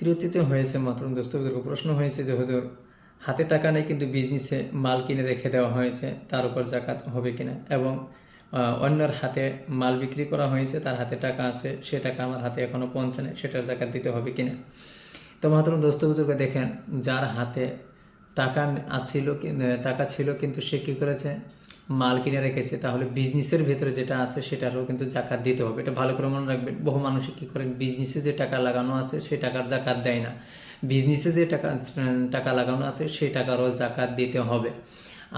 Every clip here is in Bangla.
তৃতীয়তে হয়েছে মাত্র দোস্তদের প্রশ্ন হয়েছে যে, হুজুর, হাতে টাকা নেই কিন্তু বিজনেসে মাল কিনে রেখে দেওয়া হয়েছে, তার উপর জাকাত হবে কিনা? এবং অন্যর হাতে মাল বিক্রি করা হয়েছে, তার হাতে টাকা আছে, সে টাকা আমার হাতে এখনও পৌঁছে পৌঁছানে সেটার জাকাত দিতে হবে কিনা? তো মাত্র দোস্ত বুজুর্গে দেখেন, যার হাতে টাকা আসছিল টাকা ছিল কিন্তু সে কী করেছে? মাল কিনে রেখেছে, তাহলে বিজনেসের ভেতরে যেটা আছে সেটারও কিন্তু জাকাত দিতে হবে। এটা ভালো করে মনে রাখবেন, বহু মানুষই কী করেন বিজনেসে যে টাকা লাগানো আছে সেই টাকার জাকাত দেয় না। বিজনেসে যে টাকা টাকা লাগানো আছে সেই টাকারও জাকাত দিতে হবে।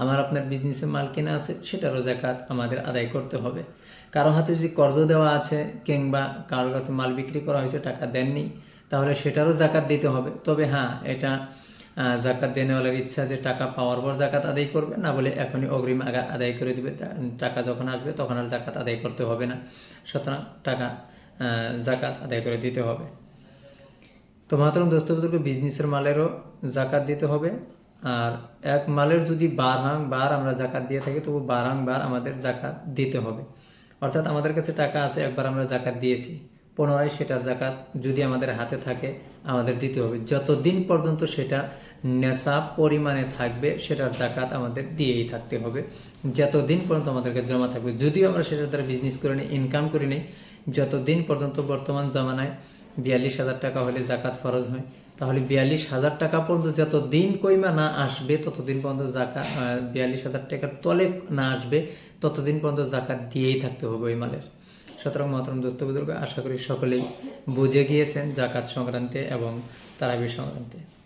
আমার আপনার বিজনেসে মাল কেনা আছে সেটারও জাকাত আমাদের আদায় করতে হবে। কারও হাতে যদি কর্জ দেওয়া আছে কিংবা কারোর কাছে মাল বিক্রি করা হয়েছে, টাকা দেননি, তাহলে সেটারও জাকাত দিতে হবে। তবে হ্যাঁ এটা জাকাত দেনেওয়ালার ইচ্ছা যে টাকা পাওয়ার পর জাকাত আদায় করবে, না বলে এখনই অগ্রিম আগা আদায় করে দিবে। টাকা যখন আসবে তখন আর জাকাত আদায় করতে হবে না। সুতরাং টাকা জাকাত আদায় করে দিতে হবে। তো মাত্র দোস্তবুজুর্গ বিজনেসের মালেরও জাকাত দিতে হবে। আর এক মালের যদি বারহাং বার আমরা জাকাত দিয়ে থাকি, তবু বারহাং বার আমাদের জাকাত দিতে হবে। অর্থাৎ আমাদের কাছে টাকা আছে, একবার আমরা জাকাত দিয়েছি। পুনরায় সেটার জাকাত যদি আমাদের হাতে থাকে, আমাদের দিতে হবে। যতদিন পর্যন্ত সেটা নেশা পরিমাণে থাকবে, সেটার জাকাত আমাদের দিয়েই থাকতে হবে। যতদিন পর্যন্ত আমাদেরকে জমা থাকবে, যদিও আমরা সেটার দ্বারা বিজনেস করে নিই ইনকাম করে নিই, যতদিন পর্যন্ত বর্তমান জামানায় বিয়াল্লিশ হাজার টাকা হলে জাকাত ফরজ হয়, তাহলে বিয়াল্লিশ হাজার টাকা পর্যন্ত যত দিন কইমা না আসবে, ততদিন পর্যন্ত জাকাত বিয়াল্লিশ হাজার টাকার তলে না আসবে, ততদিন পর্যন্ত জাকাত দিয়েই থাকতে হবে ওই মালের। সুতরাং মহতরম দোস্ত বুজুর্গ আশা করি সকলেই বুঝে গিয়েছেন জাকাত সংক্রান্তে এবং তারাবি সংক্রান্তে।